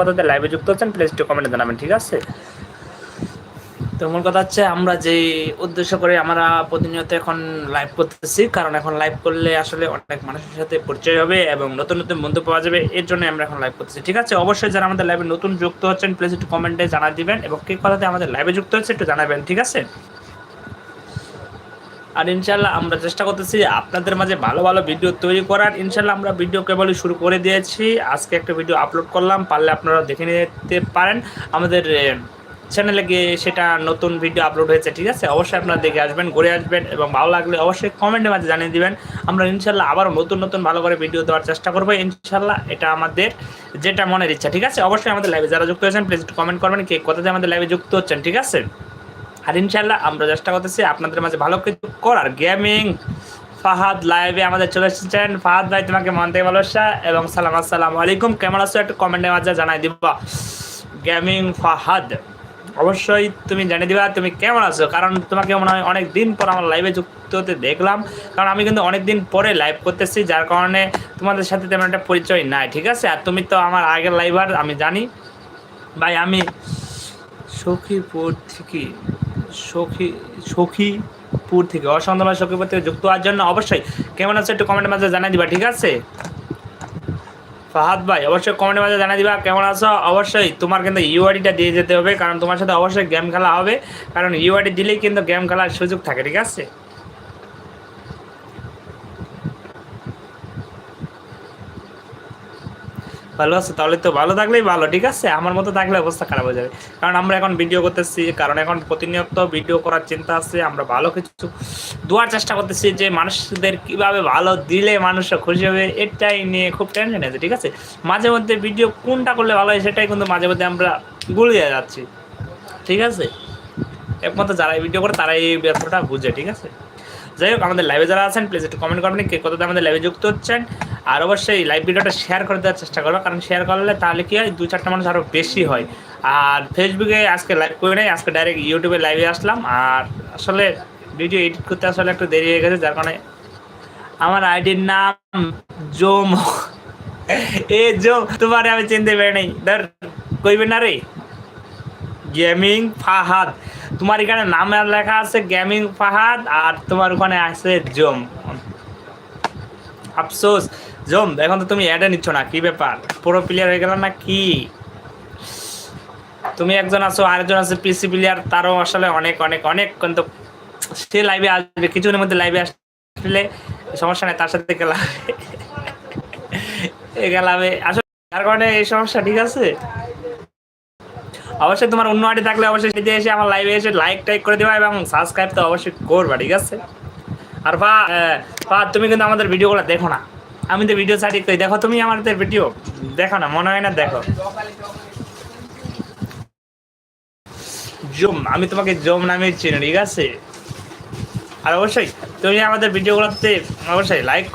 কথাতে লাইভে যুক্ত হচ্ছেন প্লিজ একটু কমেন্টে জানাবেন, ঠিক আছে? তো মূল কথা হচ্ছে, আমরা যে উদ্দেশ্য করে আমরা প্রতিনিয়ত এখন লাইভ করতেছি, কারণ এখন লাইভ করলে আসলে অনেক মানুষের সাথে পরিচয় হবে এবং নতুন নতুন বন্ধু পাওয়া যাবে, এর জন্য আমরা এখন লাইভ করতেছি, ঠিক আছে? অবশ্যই যারা আমাদের লাইভে নতুন যুক্ত হচ্ছেন প্লিজ একটু কমেন্টে জানা দিবেন এবং কে কথাতে আমাদের লাইভে যুক্ত হচ্ছে একটু জানাবেন, ঠিক আছে? আর ইনশাল্লাহ আমরা চেষ্টা করতেছি আপনাদের মাঝে ভালো ভালো ভিডিও তৈরি করার। ইনশাল্লাহ আমরা ভিডিও কেবলই শুরু করে দিয়েছি। আজকে একটা ভিডিও আপলোড করলাম, পারলে আপনারা দেখে নিতে পারেন। আমাদের চ্যানেলে গিয়ে সেটা নতুন ভিডিও আপলোড হয়েছে, ঠিক আছে? অবশ্যই আপনারা দেখে আসবেন, ঘুরে আসবেন এবং ভালো লাগলে অবশ্যই কমেন্টের মাঝে জানিয়ে দিবেন। আমরা ইনশাল্লাহ আবারও নতুন নতুন ভালো করে ভিডিও দেওয়ার চেষ্টা করব। ইনশাল্লাহ এটা আমাদের যেটা মনের ইচ্ছা, ঠিক আছে? অবশ্যই আমাদের লাইভে যারা যুক্ত হয়েছেন প্লিজ কমেন্ট করবেন, কে কোথাতে আমাদের লাইভে যুক্ত হচ্ছেন, ঠিক আছে? আর ইনশাল্লাহ আমরা চেষ্টা করতেছি আপনাদের মাঝে ভালো কিছু করার। গেমিং ফাহাদ লাইভে আমাদের চলে এসেছেন। ফাহাদ ভাই, তোমাকে মন থেকে ভালোবাসা এবং সালাম, আসসালামু আলাইকুম। কেমন আছো একটু কমেন্টের মাঝে জানাই দিবা। গেমিং ফাহাদ, অবশ্যই তুমি জানিয়ে দিবা তুমি কেমন আছো? কারণ তোমাকে মনে হয় অনেক দিন পর আমার লাইভে যুক্ত হতে দেখলাম। কারণ আমি কিন্তু অনেক দিন পরে লাইভ করতেছি, যার কারণে তোমাদের সাথে তেমন একটা পরিচয় নাই, ঠিক আছে? আর তুমি তো আমার আগের লাইভার আমি জানি। ভাই, আমি সখীপুর থেকে সখী, সখীপুর থেকে অসন্ধান সখীপুর থেকে যুক্ত হওয়ার জন্য অবশ্যই কেমন আছে একটু কমেন্টের মাঝে জানাই দিবা, ঠিক আছে? ফাহাদ ভাই, অবশ্যই কমেন্টের মাঝে জানাই দিবা, কেমন আছো? অবশ্যই তোমার কিন্তু ইউআইডিটা দিয়ে যেতে হবে, কারণ তোমার সাথে অবশ্যই গেম খেলা হবে, কারণ ইউআইডি দিলেই কিন্তু গেম খেলার সুযোগ থাকে, ঠিক আছে? ভালো আছে, তাহলে তো ভালো থাকলেই ভালো, ঠিক আছে? আমার মতো থাকলে অবস্থা খারাপ হয়ে যাবে। কারণ আমরা এখন ভিডিও করতেছি, কারণ এখন প্রতিনিয়ত ভিডিও করার চিন্তা আছে, আমরা ভালো কিছু দেওয়ার চেষ্টা করতেছি যে মানুষদের কীভাবে ভালো দিলে মানুষরা খুশি হবে, এটাই নিয়ে খুব টেনশন আছে, ঠিক আছে? মাঝে মধ্যে ভিডিও কোনটা করলে ভালো হয় সেটাই কিন্তু মাঝে মধ্যে আমরা গুলিয়ে যাচ্ছি, ঠিক আছে? একমাত্র যারা ভিডিও করে তারাই এই ব্যাপারটা বুঝে, ঠিক আছে? যাই হোক, আমাদের লাইভে যারা আছেন প্লিজ একটু কমেন্ট করবেন কে কতটা আমাদের লাইভে যুক্ত হচ্ছেন। আর অবশ্যই লাইভ ভিডিওটা শেয়ার করে দেওয়ার চেষ্টা করব কারণ শেয়ার করলে তাহলে কি হয় দু চারটা মানুষ আরও বেশি হয়। আর ফেসবুকে আজকে লাইভ করে নেই, আজকে ডাইরেক্ট ইউটিউবে লাইভে আসলাম। আর আসলে ভিডিও এডিট করতে আসলে একটু দেরি হয়ে গেছে, যার কারণে আমার আইডির নাম জোম। এ জোম, তোমার আমি চিনতে পারি নাই। ধর, কইবে না রে? গেমিং ফাহাদ। তোমার এখানে নাম লেখা আছে গেমিং ফাহাদ আর তোমার ওখানে আছে জোম। আফসোস। জোম, এখন তো তুমি অ্যাডে নিচ্ছ না, কি ব্যাপার? পুরো প্লেয়ার হয়ে গেল না কি? তুমি একজন আছো, আরেকজন আছে পিসি প্লেয়ার তারও আসলে অনেক অনেক অনেক কিন্তু সে লাইভে আসবে, কিছুদিনের মধ্যে লাইভে আসলে সমস্যা নেই, তার সাথে গেলাম। গেলামে আসলে, তার কারণে এই সমস্যা, ঠিক আছে? অবশ্যই তোমার অন্য আইডি থাকলে অবশ্যই সেটা এসে আমার লাইভে এসে লাইক টাইক করে দেবা এবং সাবস্ক্রাইব তো অবশ্যই করবা, ঠিক আছে? আর বা বা তুমি কিন্তু আমাদের ভিডিওগুলো দেখো না। আমি তো ভিডিও সাইড করি দেখো তুমি আমাদের ভিডিও দেখো না, মনে হয় না দেখো। জম, আমি তোমাকে জম নামে চিনি, ঠিক আছে? আর অবশ্যই তুমি আমাদের ভিডিওগুলোতে, অবশ্যই লাইক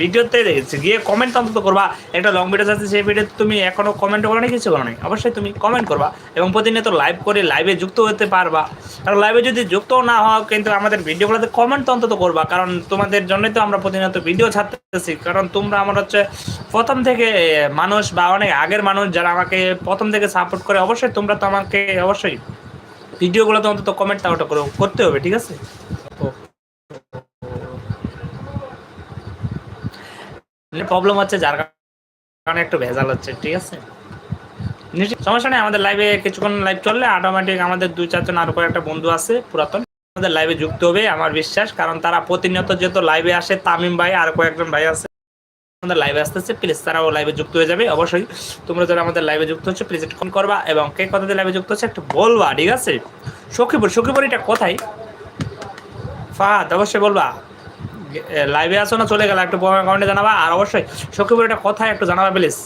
ভিডিওতে গিয়ে কমেন্ট অন্তত করবা, একটা লং ভিডিও আছে, সেই ভিডিওতে তুমি এখনও কমেন্ট করো না কিছু করো না অবশ্যই তুমি কমেন্ট করবা এবং প্রতিনিয়ত লাইভ করে লাইভে যুক্ত হতে পারবা। কারণ লাইভে যদি যুক্ত না হও, কিন্তু আমাদের ভিডিওগুলোতে কমেন্ট অন্তত করবা, কারণ তোমাদের জন্যই তো আমরা প্রতিনিয়ত ভিডিও ছাড়তেছি। কারণ তোমরা আমার হচ্ছে প্রথম থেকে মানুষ বা অনেক আগের মানুষ যারা আমাকে প্রথম থেকে সাপোর্ট করে, অবশ্যই তোমরা তো আমাকে অবশ্যই ভিডিওগুলোতে অন্তত কমেন্ট ওটা করতে হবে, ঠিক আছে? প্রবলেম হচ্ছে যার কারণে একটু ভেজাল হচ্ছে, ঠিক আছে? সমস্যা নেই, আমাদের লাইভে কিছুক্ষণ লাইভ চললে অটোমেটিক আমাদের দুই চারজন কয়েকটা বন্ধু আছে পুরাতন, আমাদের লাইভে যুক্ত হবে আমার বিশ্বাস, কারণ তারা প্রতিনিয়ত যেহেতু লাইভে আসে, তামিম ভাই আর কয়েকজন ভাই আছে, আমাদের লাইভে আসতেছে প্লিজ তারাও লাইভে যুক্ত হয়ে যাবে, অবশ্যই। তোমরা যারা আমাদের লাইভে যুক্ত হচ্ছে প্লিজ একটু করবা এবং কে কথাতে লাইভে যুক্ত হচ্ছে একটু বলবা, ঠিক আছে? সখীপুর সখীপুর এটা কোথায়? ফাহাদ, অবশ্যই বলবা। লাইভে আসো না, চলে গেল, একটু কমেন্টে জানাবা। আর অবশ্যই, সখীপুর এটা কোথায় একটু জানাবা প্লিজ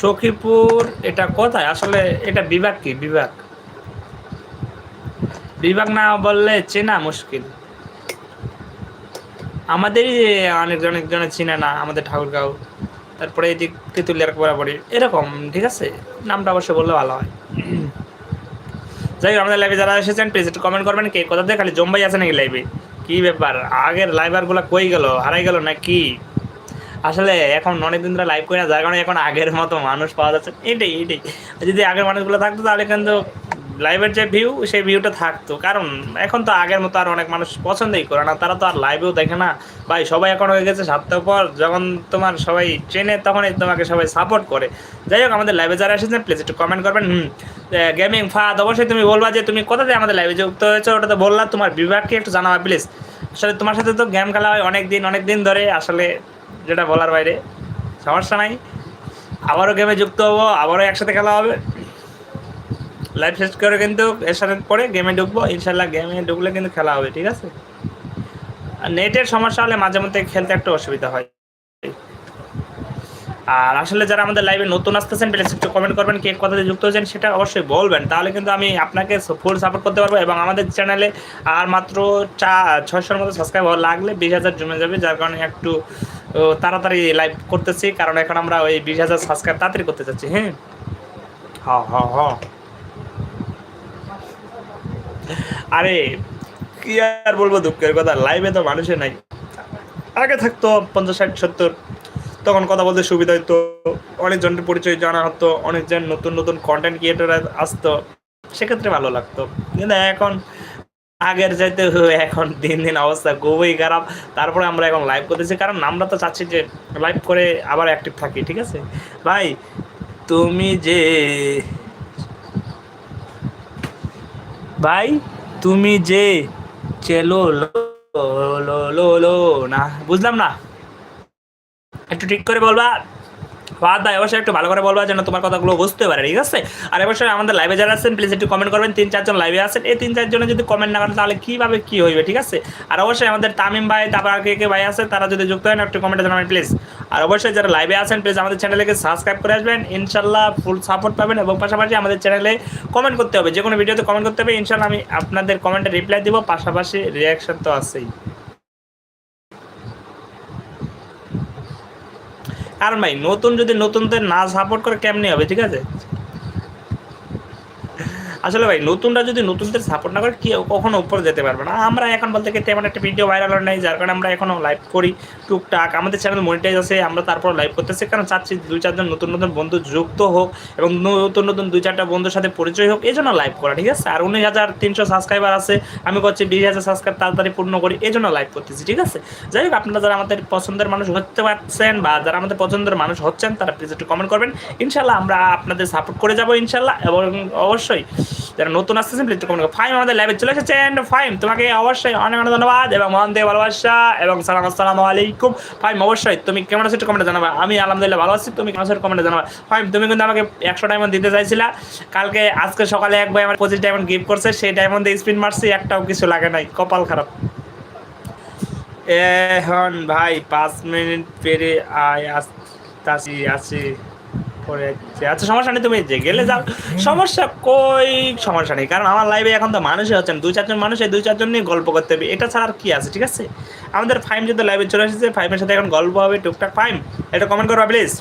সখীপুর এটা কোথায় আসলে এটা বিভাগ কি? বিভাগ। বিভাগ না বললে চেনা মুশকিল। আমাদেরই অনেকজন অনেকজনে চিনে না, আমাদের ঠাকুরগাঁও। তারপরে এদিক তেঁতুলিয়ার বরাবরই। এরকম, ঠিক আছে? নামটা অবশ্যই বললে ভালো হয়। যাই হোক, আমাদের লাইভে যারা এসেছেন প্লিজ একটু কমেন্ট করবেন, কে কোথা থেকে? খালি জম্বাই আছে নাকি লাইভে কি ব্যাপার? আগের লাইভারগুলো কই গেল? হারাই গেল না কি আসলে এখন অনেকদিন ধরে লাইভ করি না, যার কারণে এখন আগের মতো মানুষ পাওয়া যাচ্ছে। এটাই এটাই। যদি আগের মানুষগুলো থাকতো, তাহলে কিন্তু লাইভের যে ভিউ সেই ভিউটা থাকতো। কারণ এখন তো আগের মতো আর অনেক মানুষ পছন্দই করে না। তারা তো আর লাইভেও দেখে না। ভাই, সবাই এখন হয়ে গেছে সাতটার পর যখন তোমার সবাই ট্রেনে তখনই তোমাকে সবাই সাপোর্ট করে। যাই হোক, আমাদের লাইভে যারা এসেছেন প্লিজ একটু কমেন্ট করবেন। হুম গেমিং ফাদ, অবশ্যই তুমি বলবা যে তুমি কোথা থেকে আমাদের লাইভে যুক্ত হয়েছো, ওটা তো বললা তোমার বিভাগকে একটু জানাবা প্লিজ আসলে তোমার সাথে তো গেম খেলা হয় অনেক দিন অনেক দিন ধরে। আসলে যেটা বলার বাইরে, সমস্যা নাই। আবারও গেমে যুক্ত হব, আবারও একসাথে খেলা হবে। লাইভ শেষ করে কিন্তু সাথে পরে গেমে ঢুকবো। ইনশাল্লাহ গেমে ঢুকলে কিন্তু খেলা হবে, ঠিক আছে? আর নেটের সমস্যা হলে মাঝে মধ্যে খেলতে একটু অসুবিধা হয়। আর আসলে যারা আমাদের লাইভে নতুন আসতেছেন প্লিজ একটু কমেন্ট করবেন কে কথাতে যুক্ত হয়েছেন, সেটা অবশ্যই বলবেন। তাহলে কিন্তু আমি আপনাকে ফুল সাপোর্ট করতে পারব এবং আমাদের চ্যানেলে আর মাত্র চা ছয়শোর মতো সাবস্ক্রাইবার লাগলে বিশ হাজার জমে যাবে, যার কারণে একটু তাড়াতাড়ি লাইভ করতেছি। কারণ এখন আমরা ওই বিশ হাজার সাবস্ক্রাইব তাড়াতাড়ি করতে চাচ্ছি হ্যাঁ? হ হ হ। আরে, কি আর বলব দুঃখের কথা? লাইভে তো মানুষের নাই। আগে থাকতো পঞ্চাশ, ষাট, সত্তর। তখন কথা বলতে সুবিধা হতো অনেকজনের পরিচয় জানা হতো, অনেকজন নতুন নতুন কন্টেন্ট ক্রিয়েটর আসতো। সেক্ষেত্রে ভালো লাগতো। কিন্তু এখন, আগের চাইতে এখন দিন দিন অবস্থা খুবই খারাপ। তারপরে আমরা এখন লাইভ করতেছি। কারণ আমরা তো চাচ্ছি যে লাইভ করে আবার অ্যাক্টিভ থাকি, ঠিক আছে? ভাই, তুমি যে ভাই তুমি যে চেলো লো লো লো না বুঝলাম না। একটু ঠিক করে বলবা? ফাদ ভাই অবশ্যই একটু ভালো করে বলবা যেন তোমার কথাগুলো বুঝতে পারে, ঠিক আছে? আর অবশ্যই আমাদের লাইভে যারা আছেন প্লিজ একটু কমেন্ট করবেন। তিন, চারজন লাইভে আছেন, এই তিন, চারজনে যদি কমেন্ট না করেন, তাহলে কীভাবে কী হইবে, ঠিক আছে? আর অবশ্যই আমাদের তামিম ভাই, তারপর আর কে কে ভাই আছে, তারা যদি যুক্ত হয় একটু কমেন্টে জানাবেন প্লিজ আর অবশ্যই যারা লাইভে আছেন প্লিজ আমাদের চ্যানেলকে সাবস্ক্রাইব করে আসবেন। ইনশাল্লাহ ফুল সাপোর্ট পাবেন এবং পাশাপাশি আমাদের চ্যানেলে কমেন্ট করতে হবে। যে কোনো ভিডিওতে কমেন্ট করতে হবে ইনশাল্লাহ আমি আপনাদের কমেন্টে রিপ্লাই দিব, পাশাপাশি রিয়াকশন তো আছেই। আর ভাই নতুন যদি নতুনদের না সাপোর্ট করে কেমনি হবে? ঠিক আছে? আসলে ভাই, নতুনরা যদি নতুনদের সাপোর্ট না করে কেউ কখনো উপরে যেতে পারবে না। আমরা এখন বলতে গেলে তেমন একটা ভিডিও ভাইরাল হয় নাই, যার কারণে আমরা এখনও লাইভ করি টুকটাক। আমাদের চ্যানেল মনিটাইজ আছে, আমরা তারপর লাইভ করতেছি। কারণ চাচ্ছি দুই, চারজন নতুন নতুন বন্ধু যুক্ত হোক এবং নতুন নতুন দুই, চারটা বন্ধুর সাথে পরিচয় হোক, এই জন্য লাইভ করা, ঠিক আছে? আর উনিশ হাজার তিনশো সাবস্ক্রাইবার আছে, আমি করছি বিশ হাজার সাবস্ক্রাইব তাড়াতাড়ি পূর্ণ করি, এই জন্য লাইভ করতেছি, ঠিক আছে? যাই হোক, আপনারা যারা আমাদের পছন্দের মানুষ হতে পারছেন বা যারা আমাদের পছন্দের মানুষ হচ্ছেন, তারা প্লিজ একটু কমেন্ট করবেন। ইনশাল্লাহ আমরা আপনাদের সাপোর্ট করে যাব ইনশাল্লাহ এবং অবশ্যই যারা নতুন আসতেছেন প্লিজ কমেন্ট ফাইম আমাদের লাইভে চলে এসেছেন ফাইম তোমাকে অবশ্যই অনেক অনেক ধন্যবাদ এবং মহান দিয়ে ভালোবাসা এবং সালাম, আসসালামু আলাইকুম। ফাইম অবশ্যই তুমি কেমন আছো কমেন্টে জানাবা। আমি আলহামদুলিল্লাহ ভালো আছি, তুমি কেমন আছো কমেন্টে জানাবা। ফাইম তুমি কিন্তু আমাকে একশো ডায়মন্ড দিতে চাইছিলা। কালকে, আজকে সকালে এক ভাই আমার পঁচিশ ডায়মন্ড গিফট করছে, সেই ডায়মন্ড দিয়ে স্পিন মারছি, একটাও কিছু লাগে নাই, কপাল খারাপ। এখন ভাই, পাঁচ মিনিট পেরে আয় আছি পরে যাচ্ছি। আচ্ছা সমস্যা নেই, তুমি যে গেলে যাও। সমস্যা কই, সমস্যা নেই, কারণ আমার লাইভে এখন তো মানুষই হচ্ছেন, দুই চারজন মানুষ, এই দুই চারজন নিয়ে গল্প করতে হবে। এটা ছাড়া আর কি আছে, ঠিক আছে? আমাদের ফাইম যদি লাইভে চলে এসেছে, ফাইমের সাথে এখন গল্প হবে, টুকটাক ফাইম। এটা কমেন্ট করবা প্লিজ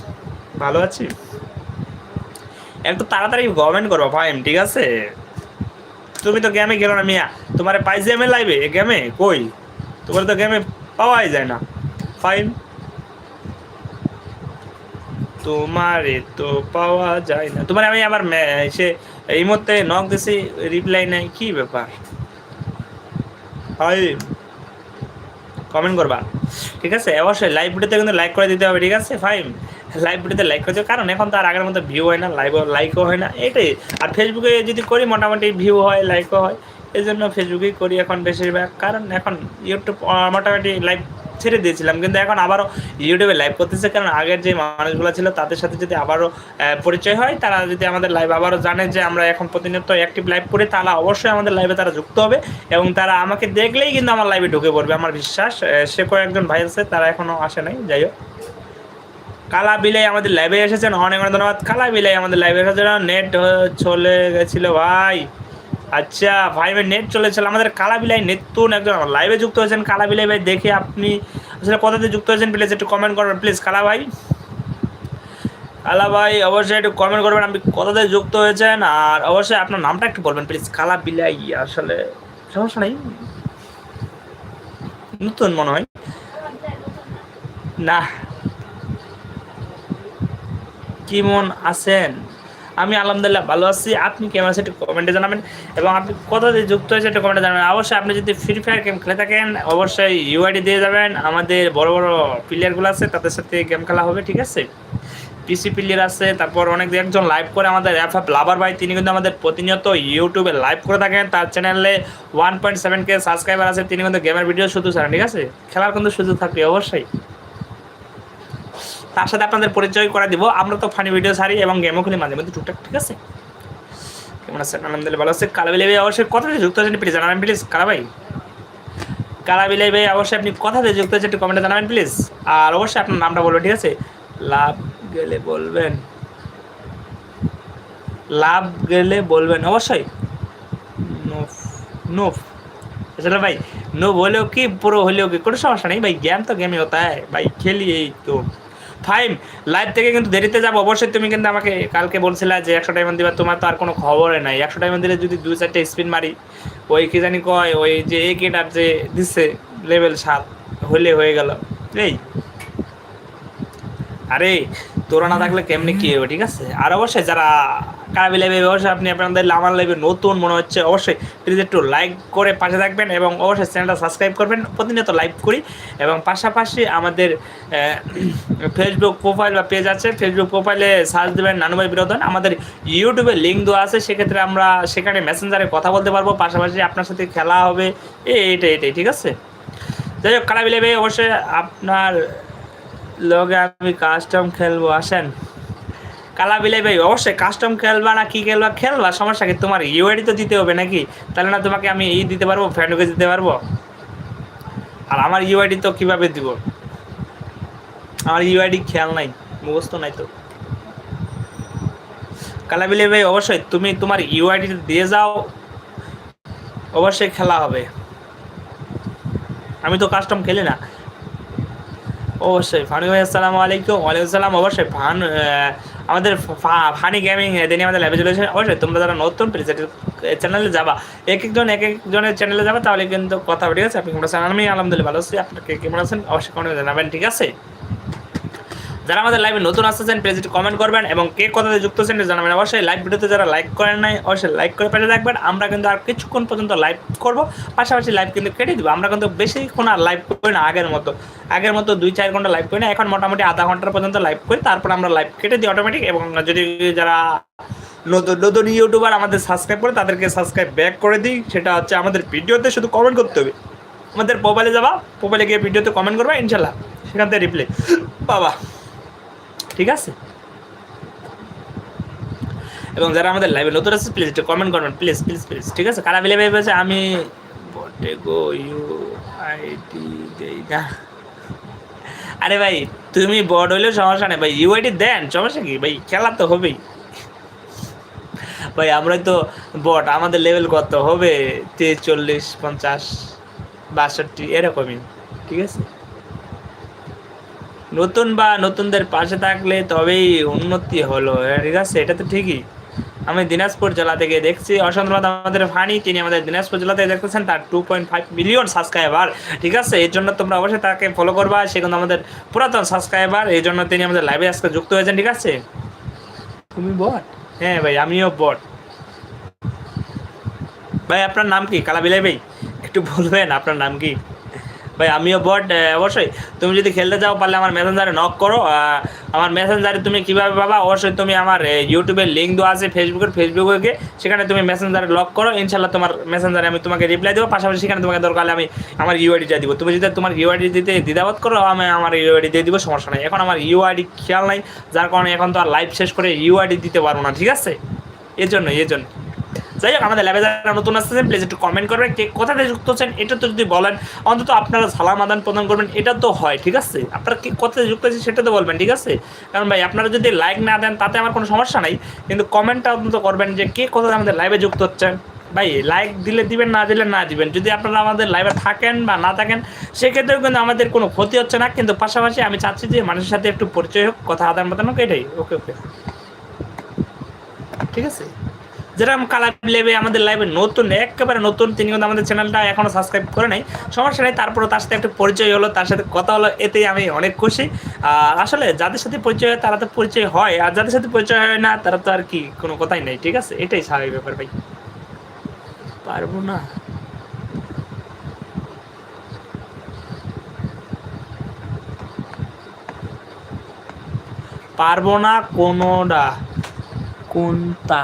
ভালো আছি? একটু তাড়াতাড়ি কমেন্ট করবা, ফাইম, ঠিক আছে? তুমি তো গেমে গেলো না, মিয়া। তোমার পাইছে গেমে লাইভে গেমে কই? তোমার তো গেমে পাওয়াই যায় না। ফাইন তোমারে তো পাওয়া যায় না। তোমার আমি আবার সে এই মুহূর্তে নক দিছি রিপ্লাই নাই, কি ব্যাপার? হাই কমেন্ট করবা। ঠিক আছে? অবশ্যই লাইভ ভিডিওতে কিন্তু লাইক করে দিতে হবে, ঠিক আছে? ফাইন লাইভ ভিডিওতে লাইক করে দিও কারণ এখন তো আর আগের মতো ভিউ হয় না লাইভ লাইকও হয় না, এটাই। আর ফেসবুকে যদি করি, মোটামুটি ভিউ হয় লাইকও হয়। এই জন্য ফেসবুকেই করি এখন বেশিরভাগ। কারণ এখন ইউটিউব মোটামুটি লাইভ ছেড়ে দিয়েছিলাম। কিন্তু এখন আবারও ইউটিউবে লাইভ করতেছে, কারণ আগের যে মানুষগুলো ছিল তাদের সাথে যদি আবারও পরিচয় হয়, তারা যদি আমাদের লাইভ আবারও জানে যে আমরা এখন প্রতিনিয়ত অ্যাক্টিভ লাইভ করি, তাহলে অবশ্যই আমাদের লাইভে তারা যুক্ত হবে এবং তারা আমাকে দেখলেই কিন্তু আমার লাইভে ঢুকে পড়বে, আমার বিশ্বাস। সে কয়েকজন ভাই আছে, তারা এখনও আসে নাই, যাই হোক। কালা বিলাই আমাদের লাইভে এসেছেন, অনেক অনেক ধন্যবাদ। কালা বিলাই আমাদের লাইভে এসেছেন নেট চলে গেছিল, ভাই। আচ্ছা ভাই ভাই নেট চলেছিল আমাদের কালা বিলাই নতুন একজন লাইভে যুক্ত হয়েছেন। কালা বিলাই ভাই, দেখে আপনি আসলে কোথাতে যুক্ত হয়েছেন প্লিজ একটু কমেন্ট করবেন। প্লিজ কালা ভাই। কালা ভাই, অবশ্যই একটু কমেন্ট করবেন আপনি কোথাতে যুক্ত হয়েছেন আর অবশ্যই আপনার নামটা একটু বলবেন প্লিজ কালা বিলাই আসলে সমস্যা নেই। নতুন মনে হয়। না। কেমন আছেন? আমি আলহামদুলিল্লাহ ভালো আছি। আপনি কেমন আছেন একটু কমেন্টে জানাবেন। এবং আপনি কোথা দিয়ে যুক্ত হয়েছে একটু কমেন্টে জানাবেন। অবশ্যই আপনি যদি ফ্রি ফায়ার গেম খেলে থাকেন, অবশ্যই ইউআইডি দিয়ে যাবেন। আমাদের বড় বড় প্লেয়ারগুলো আছে, তাদের সাথে গেম খেলা হবে, ঠিক আছে? পিসি প্লেয়ার আছে, তারপর অনেক একজন লাইভ করে আমাদের এফ এফ লাভার ভাই, তিনি কিন্তু আমাদের প্রতিনিয়ত ইউটিউবে লাইভ করে থাকেন। তার চ্যানেলে one point seven K subscriber আছে, তিনি কিন্তু গেমের ভিডিও শুধু ছাড়েন, ঠিক আছে? খেলার কিন্তু সুযোগ থাকবে অবশ্যই। তার সাথে আপনাদের পরিচয় করে দিব। আমরা তো ফানি ভিডিও ছাড়ি এবং গেমও খেলি মাঝে মধ্যে, টুকটাক, ঠিক আছে? কেমন আছেন? আলহামদুলিল্লাহ ভালো আছে। কালাবিলাই ভাই অবশ্যই কথা যুক্ত আছেন প্লিজ জানাবেন প্লিজ কালা ভাই। কালাবিলাই ভাই অবশ্যই আপনি কথা দিয়ে যুক্ত আছেন, একটু কমেন্টে জানাবেন প্লিজ আর অবশ্যই আপনার নামটা বলবেন, ঠিক আছে? লাভ গেলে বলবেন। লাভ গেলে বলবেন, অবশ্যই। নোফ নোফ। আসলে ভাই নো হলেও কি, পুরো হলেও কি, কোনো সমস্যা নেই? ভাই গেম তো গেমই হতা ভাই, খেলি এই তো। ফাইম লাইভ থেকে কিন্তু দেরিতে যাব। অবশ্যই তুমি কিন্তু আমাকে কালকে বলছিলে যে একশো ডায়মন্ড দিবা, তোমার তো আর কোনো খবরই নাই। একশো ডায়মন্ড দিলে যদি দু চারটে স্পিন মারি, ওই কি জানি কয়, ওই যে এ কেটার যে দিচ্ছে লেভেল সাত, হইলে হয়ে গেল। এই। আরে, তোরা না থাকলে কেমনি কি হবে ঠিক আছে? আর অবশ্যই যারা কারাবি লাইভে অবশ্যই আপনি আপনাদের আমার লাইভে নতুন মনে হচ্ছে, অবশ্যই প্লিজ একটু লাইক করে পাশে থাকবেন এবং অবশ্যই চ্যানেলটা সাবস্ক্রাইব করবেন। প্রতিনিয়ত লাইভ করি এবং পাশাপাশি আমাদের ফেসবুক প্রোফাইল বা পেজ আছে ফেসবুক প্রোফাইলে সার্চ দেবেন নানুভাই বিনোদন। আমাদের ইউটিউবে লিঙ্ক দেওয়া আছে, সেক্ষেত্রে আমরা সেখানে মেসেঞ্জারে কথা বলতে পারব। পাশাপাশি আপনার সাথে খেলা হবে, এই, এইটাই এটাই ঠিক আছে? যাই হোক কারাবি লাইভে অবশ্যই আপনার লগে আমি কাস্টম খেলব, আসেন। কালা বিলাই ভাই, অবশ্যই কাস্টম খেলবা না কি খেলবা খেলবা, সমস্যা কি? তোমার ইউআইডি তো দিতে হবে নাকি? তাহলে না তোমাকে আমি এই দিতে পারব ফ্রেন্ডকে দিতে পারব? আর আমার ইউআইডি তো কীভাবে দিব? আমার ইউআইডি খেয়াল নাই, মুখস্থ নাই তো। কালা বিলাই ভাই, অবশ্যই তুমি তোমার ইউআইডি দিয়ে যাও, অবশ্যই খেলা হবে। আমি তো কাস্টম খেলি না। অবশ্যই, ফানি ভাই, আসসালামু আলাইকুম। ওয়ালাইকুম আসসালাম। অবশ্যই, ফান আমাদের ফানি গেমিং দিনে আমাদের ল্যাবে চলে অবশ্যই তোমরা যারা নতুন প্লিজ চ্যানেলে যাবা এক একজন এক একজনের চ্যানেলে যাবা, তাহলে কিন্তু কথা ঠিক আছে আপনি কেমন আছেন? আমি আলহামদুলিল্লাহ ভালো আছি। আপনাকে কেমন আছেন? অবশ্যই কমেন্টে জানাবেন, ঠিক আছে? যারা আমাদের লাইভে নতুন আসতেছেন প্লিজ কমেন্ট করবেন এবং কে কথাতে যুক্ত আছেন জানাবেন। অবশ্যই লাইভ ভিডিওতে যারা লাইক করেন নাই, অবশ্যই লাইক করে পাশে রাখবেন আমরা কিন্তু আর কিছুক্ষণ পর্যন্ত লাইভ করব। পাশাপাশি লাইভ কিন্তু কেটে দিব। আমরা কিন্তু বেশিক্ষণ আর লাইভ করি না আগের মতো। আগের মতো দুই চার ঘণ্টা লাইভ করি না। এখন মোটামুটি আধা ঘণ্টা পর্যন্ত লাইভ করি। তারপর আমরা লাইভ কেটে দিই অটোমেটিক এবং যদি যারা নতুন নতুন ইউটিউবার আমাদের সাবস্ক্রাইব করে, তাদেরকে সাবস্ক্রাইব ব্যাক করে দিই। সেটা হচ্ছে আমাদের ভিডিওতে শুধু কমেন্ট করতে হবে। আমাদের মোবাইলে যাবা মোবাইলে গিয়ে ভিডিওতে কমেন্ট করবা, ইনশাল্লাহ। সেখান থেকে রিপ্লাই বাবা। ঠিক আছে? এবং যারা আমাদের লাইভে নতুন আছে প্লিজ একটু কমেন্ট করবেন। প্লিজ প্লিজ প্লিজ ঠিক আছে? কারা বিলে ভেবেছে আমি বটে গো ইউ আইডি দেই না। আরে ভাই, তুমি বড হইলেও সমস্যা নেই। ভাই ইউআইডি দেন, সমস্যা কি? ভাই, খেলা তো হবেই। ভাই, আমরাই তো বট, আমাদের লেভেল কত? হবে তিরিশ চল্লিশ পঞ্চাশ, বাষট্টি, এরকমই, ঠিক আছে? নতুন বা নতুনদের পাশে থাকলে তবেই উন্নতি হলো। ঠিক আছে এটা তো ঠিকই। আমি দিনাজপুর জেলা থেকে দেখছি অসন্দ্রনাথ আমাদের ফানি তিনি আমাদের দিনাজপুর জেলা থেকে দেখতেছেন তার two point five million subscriber ঠিক আছে এর জন্য তোমরা অবশ্যই তাকে ফলো করবা সে কিন্তু আমাদের পুরাতন সাবস্ক্রাইবার এই জন্য তিনি আমাদের লাইভে আজকে যুক্ত হয়েছেন ঠিক আছে? তুমি বট? হ্যাঁ ভাই আমিও বট। ভাই আপনার নাম কি? কালাবিলাই ভাই একটু বলবেন আপনার নাম কি? ভাই, আমিও বট অবশ্যই। তুমি যদি খেলতে চাও, পারলে আমার মেসেঞ্জারে নক করো। আমার মেসেঞ্জারে তুমি কীভাবে পাবা, অবশ্যই তুমি আমার ইউটিউবের লিঙ্ক দেওয়া আছে ফেসবুকের ফেসবুকে সেখানে তুমি মেসেঞ্জারে লক করো। ইনশাল্লাহ তোমার মেসেঞ্জারে আমি তোমাকে রিপ্লাই দেবো। পাশাপাশি সেখানে তোমাকে দরকার হলে আমি আমার ইউআইডিটা দিব। তুমি যদি তোমার ইউআইডি দিতে দ্বিধাবোধ করো, আমি আমার ইউআইডি দিয়ে দিব, সমস্যা নেই। এখন আমার ইউআইডি খেয়াল নাই, যার কারণে এখন তো আর লাইভ শেষ করে ইউআইডি দিতে পারব না, ঠিক আছে? এর জন্য এর জন্য যাই হোক, আমাদের ল্যাবে যারা নতুন আসতেছেন প্লিজ একটু কমেন্ট করবেন, কে কোথাতে যুক্ত হচ্ছেন, এটা তো যদি বলেন, অন্তত আপনারা সালাম আদান প্রদান করবেন, এটা তো হয়, ঠিক আছে? আপনারা কি কোথাতে যুক্ত আছেন সেটা তো বলবেন, ঠিক আছে? কারণ ভাই, আপনারা যদি লাইক না দেন, তাতে আমার কোনো সমস্যা নাই, কিন্তু কমেন্টটা অন্তত করবেন যে কে কোথাতে আমাদের লাইভে যুক্ত হচ্ছেন। ভাই লাইক দিলে দিবেন, না দিলে না দিবেন। যদি আপনারা আমাদের লাইভে থাকেন বা না থাকেন, সেক্ষেত্রেও কিন্তু আমাদের কোনো ক্ষতি হচ্ছে না, কিন্তু পাশাপাশি আমি চাচ্ছি যে মানুষের সাথে একটু পরিচয় হোক, কথা আদান প্রদান হোক, এটাই। ওকে ওকে ঠিক আছে? যেরকম কালার লেবে আমাদের লাইভে নতুন, একেবারে নতুন, তিনি কিন্তু আমাদের চ্যানেলটা এখনও সাবস্ক্রাইব করে নাই। সমস্যা নেই তারপরে তার সাথে একটা পরিচয় হলো, তার সাথে কথা হলো, এতেই আমি অনেক খুশি। আর আসলে যাদের সাথে পরিচয় হয়, তারা তো পরিচয় হয়, আর যাদের সাথে পরিচয় হয় না, তারা তো আর কি কোনো কথাই নেই, ঠিক আছে? এটাই স্বাভাবিক ব্যাপার ভাই। পারব না। পারব না কোনোটা কোনটা?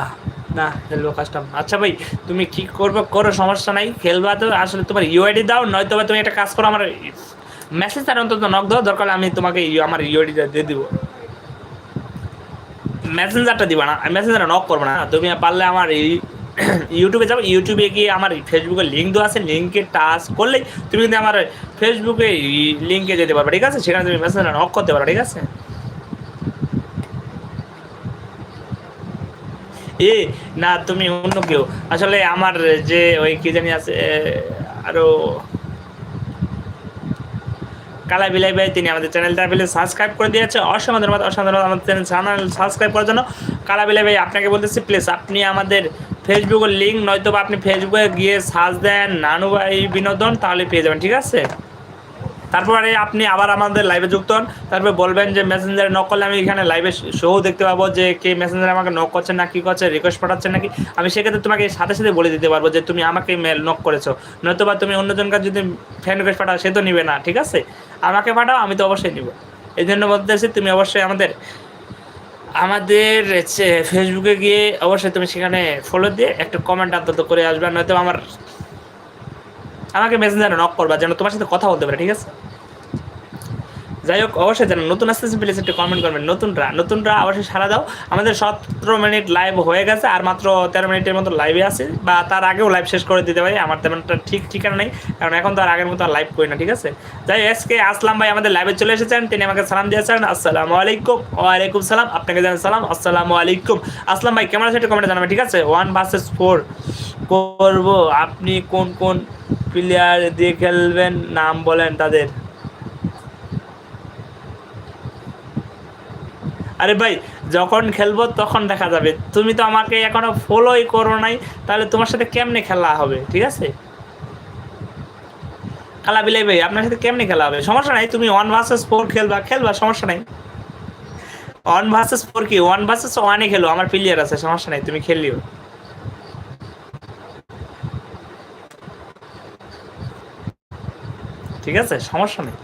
না, খেলব কাস্টম আচ্ছা ভাই, তুমি কি করবে করো, সমস্যা নাই। খেলবা তো, আসলে তোমার ইউআইডি দাও নয়তো তুমি একটা কাজ করো, আমার মেসেজ আর অন্তত নক দাও, দরকার আমি তোমাকে আমার ইউআইডিটা দিয়ে দিব। মেসেঞ্জারটা দিবা না মেসেঞ্জারটা নক করব না। তুমি পারলে আমার এই ইউটিউবে যাব ইউটিউবে গিয়ে আমার ফেসবুকে লিঙ্ক দেওয়া আছে লিঙ্কে টাচ করলেই তুমি কিন্তু আমার ফেসবুকে লিঙ্কে যেতে পারবে, ঠিক আছে? সেখানে তুমি মেসেঞ্জার নক করতে পারো, ঠিক আছে? এ, না, তুমি অন্য কেউ। আসলে আমার যে ওই কি জানি আছে আরও কালা বিলাই ভাই, তিনি আমাদের চ্যানেলটা পেলে সাবস্ক্রাইব করে দিয়েছে। অসংখ্য ধন্যবাদ অসংখ্য ধন্যবাদ আমাদের চ্যানেল সাবস্ক্রাইব করার জন্য। কালা বিলাই ভাই, আপনাকে বলতেছি প্লিজ আপনি আমাদের ফেসবুকের লিঙ্ক নয়তো আপনি ফেসবুকে গিয়ে সার্চ দেন নানু ভাই বিনোদন, তাহলে পেয়ে যাবেন, ঠিক আছে? তারপরে আপনি আবার আমাদের লাইভে যুক্ত হন। তারপরে বলবেন যে মেসেঞ্জারে নক করলে আমি এখানে লাইভে শো দেখতে পাবো যে কে মেসেঞ্জারে আমাকে নক করছে না, কি করছে রিকোয়েস্ট পাঠাচ্ছে নাকি। আমি সেক্ষেত্রে তোমাকে সাথে সাথে বলে দিতে পারব যে তুমি আমাকে মেল নক করেছ। নয়তো বা তুমি অন্যজনকার যদি ফ্রেন্ড রিকোয়েস্ট পাঠাও, সে তো নিবে না, ঠিক আছে? আমাকে পাঠাও, আমি তো অবশ্যই নিব। এই জন্য বলতেছি তুমি অবশ্যই আমাদের আমাদের ফেসবুকে গিয়ে অবশ্যই তুমি সেখানে ফলো দিয়ে একটা কমেন্ট অন্তত করে আসবে। নয়তো আমার আমাকে মেসেঞ্জারে নক করবা যেন তোমার সাথে কথা বলতে পারে ঠিক আছে? যাই হোক অবশ্যই জানেন নতুন আসতেছে প্লিজ একটু কমেন্ট করবেন। নতুনরা নতুনরা অবশ্যই সারা দাও। আমাদের সতেরো মিনিট লাইভ হয়ে গেছে আর মাত্র তেরো মিনিটের মতো লাইভে আছে বা তার আগেও লাইভ শেষ করে দিতে পারি। আমার তেমনটা ঠিক ঠিকানা নেই কারণ এখন তো আর আগের মতো আর লাইভ করি না ঠিক আছে? যাই হোক, আজকে আসলাম ভাই আমাদের লাইভে চলে এসেছেন। তিনি আমাকে সালাম দিয়েছেন। আসসালামু আলাইকুম। ওয়ালাইকুম সালাম। আপনাকে জানান সালাম। আসসালামু আলাইকুম। আসলাম ভাই কেমন আছে একটু কমেন্টে জানাবেন ঠিক আছে? ওয়ান ভার্সেস ফোর করব। আপনি কোন কোন প্লেয়ার দিয়ে খেলবেন? নাম বলেন তাদের। আরে ভাই, যখন খেলব তখন দেখা যাবে। তুমি তো আমাকে এখনও ফলোই করো নাই, তাহলে তোমার সাথে কেমনে খেলা হবে, ঠিক আছে? খেলা বিলাই ভাই, আপনার সাথে কেমনে খেলা হবে? সমস্যা নাই, তুমি ওয়ান ভার্সেস ফোর খেলবা খেলবা, সমস্যা নাই। ওয়ান ভার্সেস ফোর কি? ওয়ান ভার্সেস ওয়ানে খেলো, আমার প্লেয়ার আছে, সমস্যা নাই, তুমি খেলিও। ঠিক আছে, সমস্যা নেই।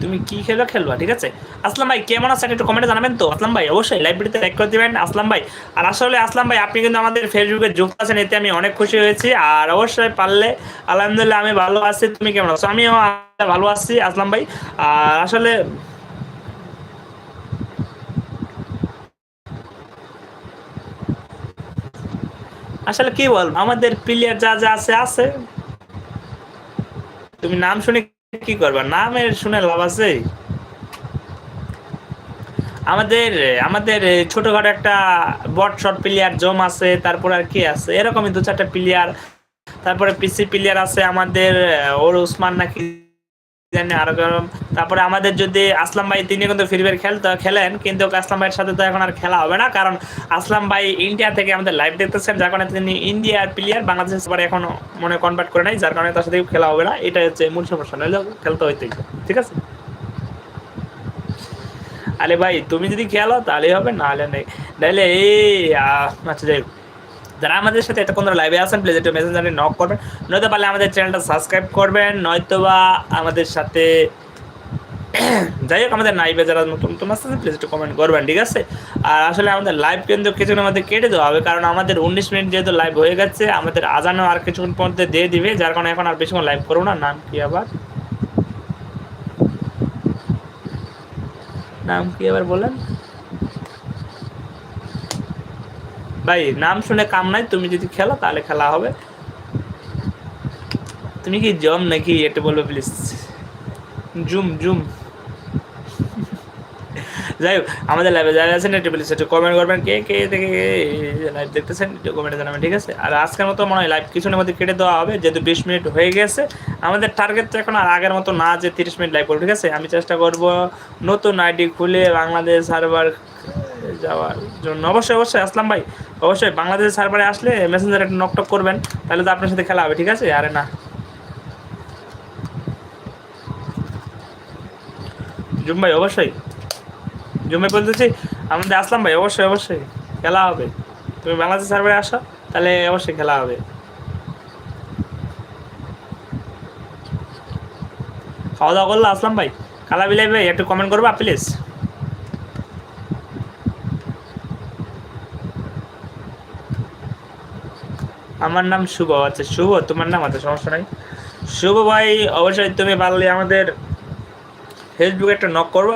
তুমি কি খেলো খেলবা, ঠিক আছে? আসলাম ভাই, কেমন আছেন একটু কমেন্টে জানাবেন তো? আসলাম ভাই, অবশ্যই লাইব্রেরিতে লাইক করে দিবেন। আসলাম ভাই, আর আসলে আসলাম ভাই, আপনি কিন্তু আমাদের ফেসবুকে যুক্ত আছেন, এতে আমি অনেক খুশি হয়েছি। আর অবশ্যই পারলে, আলহামদুলিল্লাহ আমি ভালো আছি, তুমি কেমন আছো? আমিও ভালো আছি, আসলাম ভাই। আর আসলে আসলে কি বল, আমাদের প্লেয়ার যা যা আছে আছে। তুমি নাম শুনে কি করবা? নামের শুনে লাভ আছে? আমাদের আমাদের ছোটখাটো একটা বট শট প্লেয়ার জম আছে, তারপর আর কি আছে? এরকমই দু চারটা প্লেয়ার, তারপরে পিসি প্লেয়ার আছে আমাদের ওর উসমান নাকি জানি আরও কেরম। তারপরে আমাদের যদি আসলাম ভাই তিনি কিন্তু ফ্রি ফায়ার খেলতে খেলেন, কিন্তু আসলাম ভাইয়ের সাথে তো এখন আর খেলা হবে না, কারণ আসলাম ভাই ইন্ডিয়া থেকে আমাদের লাইভ দেখতেছেন, যার কারণে তিনি ইন্ডিয়ার প্লেয়ার বাংলাদেশের সবার এখনও মনে কনভার্ট করে নাই, যার কারণে তার সাথে খেলা হবে না এটা হচ্ছে মূল সমস্যা নইলে খেলতে হইতেই ঠিক আছে আরে ভাই, তুমি যদি খেলো তাহলেই হবে, নাহলে নেই নাহলে এই আচ্ছা যাই। যারা আমাদের সাথে এতক্ষণ ধরে লাইভে আসেন প্লিজ একটু মেসেঞ্জারে নক করবেন। নয়তো পারলে আমাদের চ্যানেলটা সাবস্ক্রাইব করবেন নয়তো বা আমাদের সাথে যাই হোক, আমাদের লাইভে যারা নতুন নতুন আসতেছে প্লিজ একটু কমেন্ট করবেন, ঠিক আছে? আর আসলে আমাদের লাইভ কিন্তু কিছুক্ষণের আমাদের কেটে দেওয়া হবে, কারণ আমাদের উনিশ মিনিট যেহেতু লাইভ হয়ে গেছে, আমাদের আজানো আর কিছুক্ষণ পর্যন্ত দিয়ে দিবে, যার কারণে এখন আর বেশিক্ষণ লাইভ করব না। নাম কি আবার? নাম কি আবার বলেন? ভাই, নাম শুনে কাম নাই, তুমি যদি খেলো তাহলে খেলা হবে। তুমি কি জম নাকি এটা বলবে প্লিজ জুম জুম। যাই হোক, আমাদের লাইভে যারা আছেন, একটু প্লিজ একটু কমেন্ট করবেন, কে কে থেকে লাইভ দেখতেছেন, একটু কমেন্টে জানাবেন, ঠিক আছে? আর আজকের মতো মনে হয় লাইভ কিছুনের মধ্যে কেটে দেওয়া হবে, যেহেতু বিশ মিনিট হয়ে গেছে। আমাদের টার্গেট তো এখন আর আগের মতো না যে তিরিশ মিনিট লাইভ করব, ঠিক আছে? আমি চেষ্টা করব নতুন আইডি খুলে বাংলাদেশ সার্ভার যাওয়ার জন্য। অবশ্যই অবশ্যই, আসলাম ভাই। অবশ্যই বাংলাদেশের সার্ভারে আসলে মেসেঞ্জার একটা নকটক করবেন, তাহলে তো আপনার সাথে খেলা হবে, ঠিক আছে? আরে না। জুম ভাই, অবশ্যই। জুম ভাই বলতেছি আমাদের আসলাম ভাই, অবশ্যই অবশ্যই, খেলা হবে। তুমি বাংলাদেশ সার্ভারে আসো, তাহলে অবশ্যই খেলা হবে। খাওয়া দাওয়া করল, আসলাম ভাই। কালা বিলাই ভাই, একটু কমেন্ট করবা প্লিজ আমার নাম শুভ আচ্ছা শুভ, তোমার নাম আছে, সমস্যা নাই। শুভ ভাই, অবশ্যই তুমি পারলে আমাদের ফেসবুকে একটা নক করব।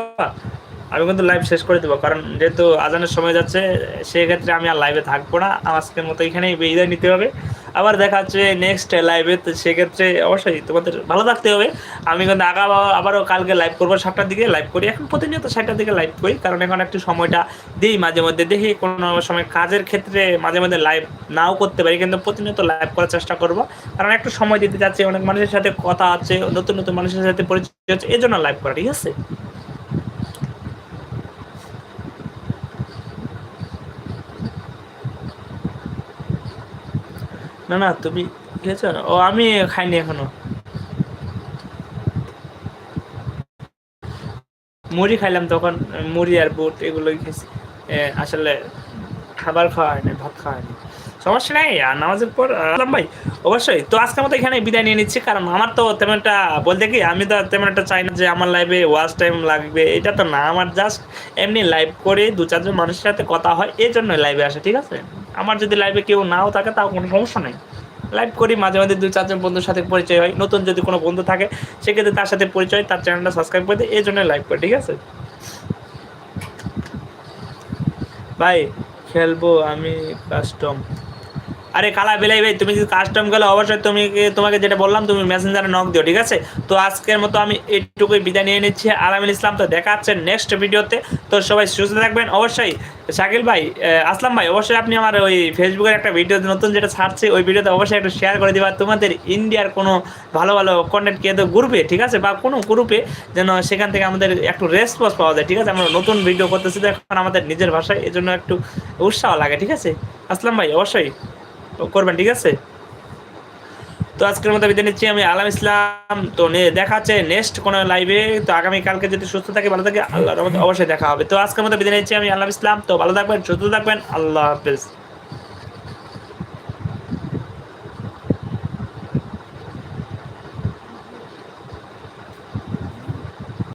আমি কিন্তু লাইভ শেষ করে দেবো, কারণ যেহেতু আজানের সময় যাচ্ছে, সেক্ষেত্রে আমি আর লাইভে থাকব না। আজকের মতো এখানেই বিদায় নিতে হবে। আবার দেখা হচ্ছে নেক্সট লাইভে তো সেক্ষেত্রে অবশ্যই তোমাদের ভালো থাকতে হবে। আমি কিন্তু আগা আবারও কালকে লাইভ করব সাতটার দিকে লাইভ করি। এখন প্রতিনিয়ত সাতটার দিকে লাইভ করি, কারণ এখন একটু সময়টা দিই মাঝে মধ্যে। দেখি কোনো সময় কাজের ক্ষেত্রে মাঝে মধ্যে লাইভ নাও করতে পারি, কিন্তু প্রতিনিয়ত লাইভ করার চেষ্টা করব। কারণ একটু সময় দিতে যাচ্ছে অনেক মানুষের সাথে কথা আছে, নতুন নতুন মানুষের সাথে পরিচয় হচ্ছে এই জন্য লাইভ করা ঠিক আছে? না না, তুমি খেয়েছো? ও, আমি খাইনি এখনও। মুড়ি খাইলাম তখন, মুড়ি আর বুট এগুলোই খেয়েছি। আসলে খাবার খাওয়া হয়নি, ভাত খাওয়া হয়নি। সমস্যা নাই, আর নামাজের পর ভাই। অবশ্যই, তো আজকের মতো এখানে বিদায় নিয়ে নিচ্ছি, কারণ আমার তো তেমন একটা, বলতে কি, আমি তো তেমন একটা চাই না যে আমার লাইভে ওয়াচ টাইম লাগবে। এটা তো না, আমার জাস্ট এমনি লাইভ করে দু চারজন মানুষের সাথে কথা হয় এই জন্য লাইভে আসে, ঠিক আছে? আমার যদি লাইভে কেউ নাও থাকে, তাও কোনো সমস্যা নেই। লাইভ করি, মাঝে মাঝে দু চারজন বন্ধুর সাথে পরিচয় হয়। নতুন যদি কোনো বন্ধু থাকে, সেক্ষেত্রে তার সাথে পরিচয়, তার চ্যানেলটা সাবস্ক্রাইব করে দিই এই জন্য লাইভ করি, ঠিক আছে? ভাই, খেলব আমি কাস্টম আরে কালা বেলাই ভাই, তুমি যদি কাস্টম গেলে অবশ্যই তুমি তোমাকে যেটা বললাম, তুমি মেসেঞ্জারে নক দিও, ঠিক আছে? তো আজকের মতো আমি এইটুকুই বিদায় নিয়ে নিচ্ছি। আলামিল ইসলাম, তো দেখা হচ্ছে নেক্সট ভিডিওতে তো সবাই সুস্থ থাকবেন। অবশ্যই শাকিল ভাই আসলাম ভাই, অবশ্যই আপনি আমার ওই ফেসবুকের একটা ভিডিও নতুন যেটা ছাড়ছে, ওই ভিডিওতে অবশ্যই একটু শেয়ার করে দিবা। তোমাদের ইন্ডিয়ার কোনো ভালো ভালো কন্টেন্ট কে গ্রুপে ঠিক আছে? বা কোনো গ্রুপে যেন সেখান থেকে আমাদের একটু রেসপন্স পাওয়া যায়, ঠিক আছে? আমরা নতুন ভিডিও করতেছি, তো এখন আমাদের নিজের ভাষায়, এজন্য একটু উৎসাহ লাগে, ঠিক আছে? আসলাম ভাই, অবশ্যই। করবেন, ঠিক আছে? তো আজকের মতো বিদায় নিচ্ছি, আমি আলাম ইসলাম। তো দেখা হচ্ছে নেক্সট কোনো লাইভে তো আগামীকালকে যদি সুস্থ থাকে, ভালো থাকে আল্লাহ অবশ্যই দেখা হবে। তো আজকের মতো বিদায় নিচ্ছি, আমি আলাম ইসলাম। তো ভালো থাকবেন, সুস্থ থাকবেন, আল্লাহ হাফেজ।